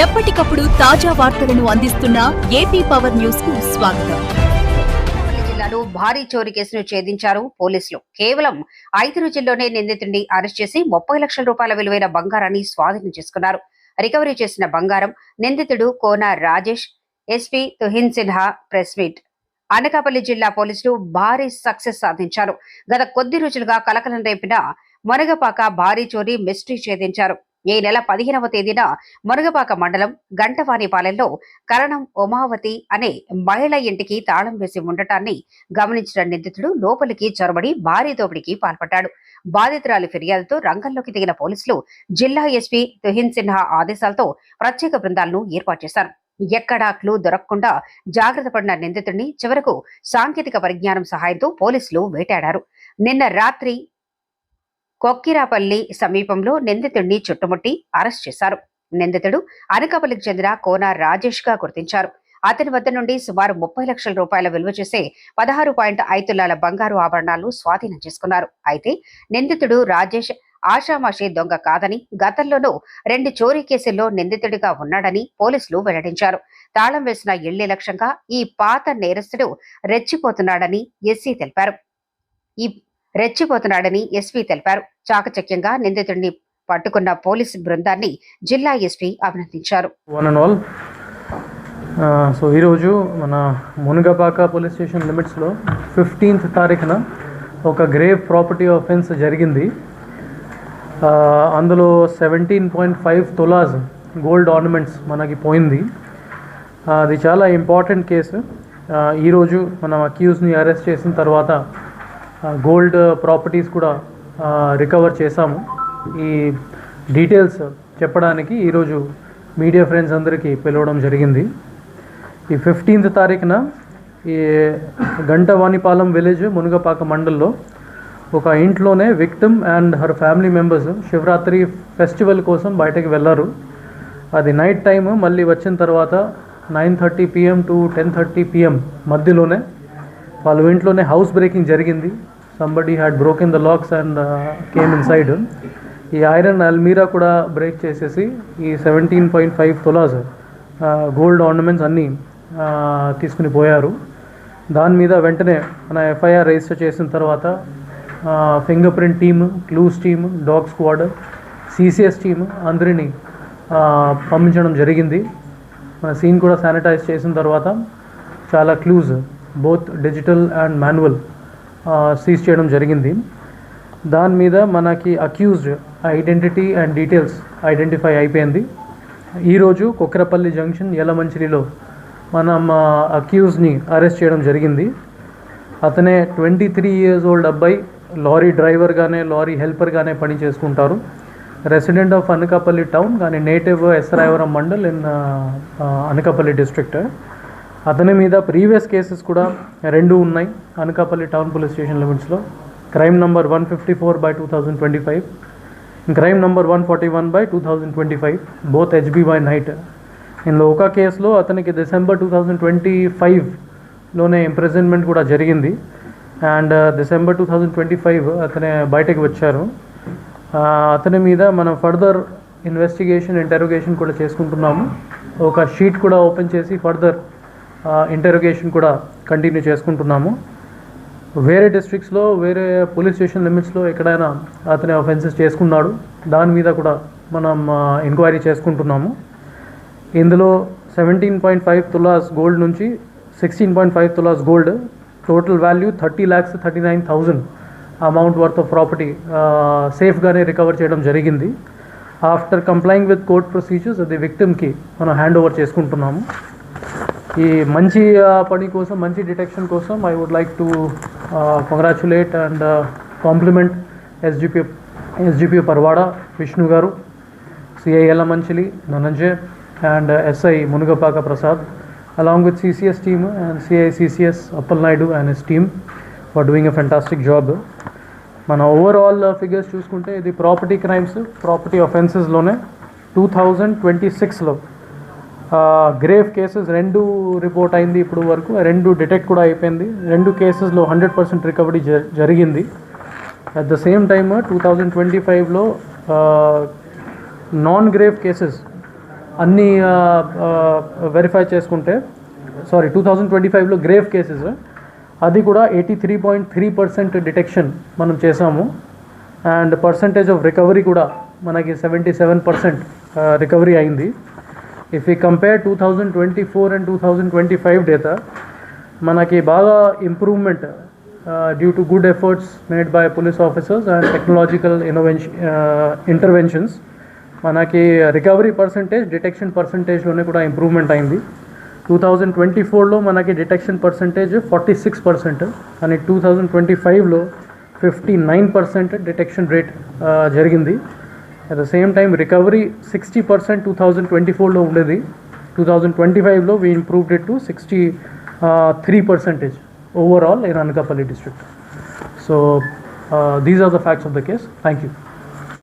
ఎప్పటికప్పుడు తాజా వార్తలను అందిస్తున్న ఏపీ పవర్ న్యూస్కు స్వాగతం. అనకాపల్లి జిల్లాలో భారీ చోరీ కేసును ఛేదించారు పోలీసులు. కేవలం ఐదు రోజుల్లోనే నిందితుడిని అరెస్ట్ చేసి ముప్పై లక్షల రూపాయల విలువైన బంగారాన్ని స్వాధీనం చేసుకున్నారు. రికవరీ చేసిన బంగారం నిందితుడు Kona Rajesh SP Tuhin Sinha press meet. Anakapalli జిల్లా పోలీసులు భారీ సక్సెస్ సాధించారు. గత కొద్ది రోజులుగా కలకలం రేపిన మునగపాక భారీ చోరీ మిస్టరీ ఛేదించారు. ఈ నెల పదిహేనవ తేదీన మురుగపాక మండలం గంటవానిపాలెంలో కరణం ఉమావతి అనే మహిళ ఇంటికి తాళం వేసి ఉండటాన్ని గమనించిన నిందితుడు లోపలికి చొరబడి భారీ దోపిడీకి పాల్పడ్డాడు. బాధితురాలి ఫిర్యాదుతో రంగంలోకి దిగిన పోలీసులు జిల్లా ఎస్పీ తుహిన్ సిన్హా ఆదేశాలతో ప్రత్యేక బృందాలను ఏర్పాటు చేశారు. ఎక్కడా క్లూ దొరకకుండా జాగ్రత్త పడిన నిందితుడిని చివరకు సాంకేతిక పరిజ్ఞానం సహాయంతో పోలీసులు వేటాడారు. నిన్న రాత్రి కొక్కిరాపల్లి సమీపంలో నిందితుడిని చుట్టుముట్టి అరెస్ట్ చేశారు. నిందితుడు అనకాపల్లికి చెందిన కోన రాజేష్గా గుర్తించారు. అతని వద్ద నుండి సుమారు ముప్పై లక్షల రూపాయల విలువ చేసే పదహారు పాయింట్ ఐదు తులాల బంగారు ఆభరణాలు స్వాధీనం చేసుకున్నారు. అయితే నిందితుడు రాజేష్ ఆషామాషి దొంగ కాదని గతంలోనూ రెండు చోరీ కేసుల్లో నిందితుడిగా ఉన్నాడని పోలీసులు వెల్లడించారు. తాళం వేసిన ఇళ్ళి లక్ష్యంగా ఈ పాత నేరస్తుడు రెచ్చిపోతున్నాడని ఎస్సీ తెలిపారు. ఈ రెచ్చిపోతున్నాడని ఎస్పీ తెలిపారు. చాకచక్యంగా నిందితుడిని పట్టుకున్న పోలీసు బృందాన్ని జిల్లా ఎస్పీ అభినందించారు. వన్ ఆల్ సో ఈరోజు మన మునుగపాక పోలీస్ స్టేషన్ లిమిట్స్లో ఫిఫ్టీన్త్ తారీఖున ఒక గ్రేవ్ ప్రాపర్టీ ఆఫెన్స్ జరిగింది. అందులో seventeen point five tolas gold ornaments మనకి పోయింది. అది చాలా ఇంపార్టెంట్ కేసు ఈరోజు మనం అక్యూజ్ని అరెస్ట్ చేసిన తర్వాత గోల్డ్ ప్రాపర్టీస్ కూడా రికవర్ చేశాము. ఈ డీటెయిల్స్ చెప్పడానికి ఈరోజు మీడియా ఫ్రెండ్స్ అందరికీ పిలవడం జరిగింది. ఈ ఫిఫ్టీన్త్ తారీఖున ఈ గంటవాణిపాలెం విలేజ్ మునుగపాక మండల్లో ఒక ఇంట్లోనే victim and her family members Shivaratri festival కోసం బయటకు వెళ్ళారు. అది నైట్ టైం మళ్ళీ వచ్చిన తర్వాత nine thirty PM to ten thirty PM మధ్యలోనే వాళ్ళ ఇంట్లోనే హౌస్ బ్రేకింగ్ జరిగింది. Somebody had broken the locks and came inside ఈ ఐరన్ అల్మీరా కూడా బ్రేక్ చేసేసి ఈ seventeen point five tolas gold ornaments అన్నీ తీసుకుని పోయారు. దాని మీద వెంటనే మన ఎఫ్ఐఆర్ రిజిస్టర్ చేసిన తర్వాత fingerprint team clues team dog squad CCS team అందరినీ పంపించడం జరిగింది. మన సీన్ కూడా శానిటైజ్ చేసిన తర్వాత చాలా clues both digital and manual. Seize చేయడం జరిగింది. దాని మీద మనకి accused identity and details identify అయిపోయింది. ఈరోజు కొక్రపల్లి జంక్షన్ యలమంచిలిలో మనం అక్యూజ్ని అరెస్ట్ చేయడం జరిగింది. అతనే ట్వంటీ త్రీ ఇయర్స్ ఓల్డ్ అబ్బాయి లారీ డ్రైవర్గానే లారీ హెల్పర్గానే పని చేసుకుంటారు. రెసిడెంట్ ఆఫ్ అనకాపల్లి టౌన్ కానీ native S Rayavaram mandal in Anakapalli district అతని మీద ప్రీవియస్ కేసెస్ కూడా రెండు ఉన్నాయి. అనకాపల్లి టౌన్ పోలీస్ స్టేషన్ లిమిట్స్లో. Crime number one fifty four by two thousand twenty five crime number one forty one by two thousand twenty five both HB by night. ఇందులో ఒక కేసులో అతనికి డిసెంబర్ టూ థౌజండ్ ట్వంటీ ఫైవ్లోనే imprisonment కూడా జరిగింది. And uh, December two thousand twenty five అతనే బయటకు వచ్చారు. అతని మీద మనం ఫర్దర్ ఇన్వెస్టిగేషన్ ఇంటరోగేషన్ కూడా చేసుకుంటున్నాము. ఒక షీట్ కూడా ఓపెన్ చేసి ఫర్దర్ ఇంటరోగేషన్ కూడా కంటిన్యూ చేసుకుంటున్నాము. వేరే డిస్ట్రిక్ట్స్లో వేరే పోలీస్ స్టేషన్ లిమిట్స్లో ఎక్కడైనా అతని అఫెన్సెస్ చేసుకున్నాడు దాని మీద కూడా మనం ఎంక్వైరీ చేసుకుంటున్నాము. ఇందులో seventeen point five tolas gold నుంచి sixteen point five tolas gold total value thirty lakhs thirty nine thousand amount worth of property సేఫ్గానే recover చేయడం జరిగింది. After complying with court procedures అది విక్టిమ్కి మనం హ్యాండ్ ఓవర్ చేసుకుంటున్నాము. ఈ మంచి పని కోసం మంచి డిటెక్షన్ కోసం I would like to congratulate and compliment SGP SGP Parwada Vishnu garu CI Yellamanchili Dhananjay and SI Munagapaka Prasad along with CCS team and CI CCS Appal Naidu and his team for doing a fantastic job మన overall figures చూసుకుంటే ఇది property crimes property అఫెన్సెస్లోనే two thousand twenty సిక్స్లో grave cases రెండు report అయింది ఇప్పుడు వరకు. రెండు డిటెక్ట్ కూడా అయిపోయింది. రెండు కేసెస్లో హండ్రెడ్ పర్సెంట్ రికవరీ జరిగింది. At the same time two thousand twenty ఫైవ్లో నాన్ గ్రేవ్ కేసెస్ అన్నీ వెరిఫై చేసుకుంటే సారీ టూ థౌజండ్ ట్వంటీ ఫైవ్లో గ్రేవ్ కేసెస్ అది కూడా eighty three point three percent detection మనం చేసాము అండ్ పర్సంటేజ్ ఆఫ్ రికవరీ కూడా మనకి సెవెంటీ సెవెన్ పర్సెంట్ రికవరీ అయింది. ఇఫ్ ఈ compare two thousand twenty four and two thousand twenty five data మనకి బాగా improvement due to good efforts made by police officers and technological innovation interventions మనకి recovery percentage detection పర్సంటేజ్లోనే కూడా improvement అయింది. Two thousand twenty ఫోర్లో మనకి detection percentage forty six percent అని two thousand twenty ఫైవ్లో fifty nine percent detection rate జరిగింది. At the same time recovery sixty percent two thousand twenty ఫోర్లో ఉండేది. టూ థౌజండ్ ట్వంటీ ఫైవ్లో we improved it to sixty three percentage overall in Anakapalli district so these are the facts of the case thank you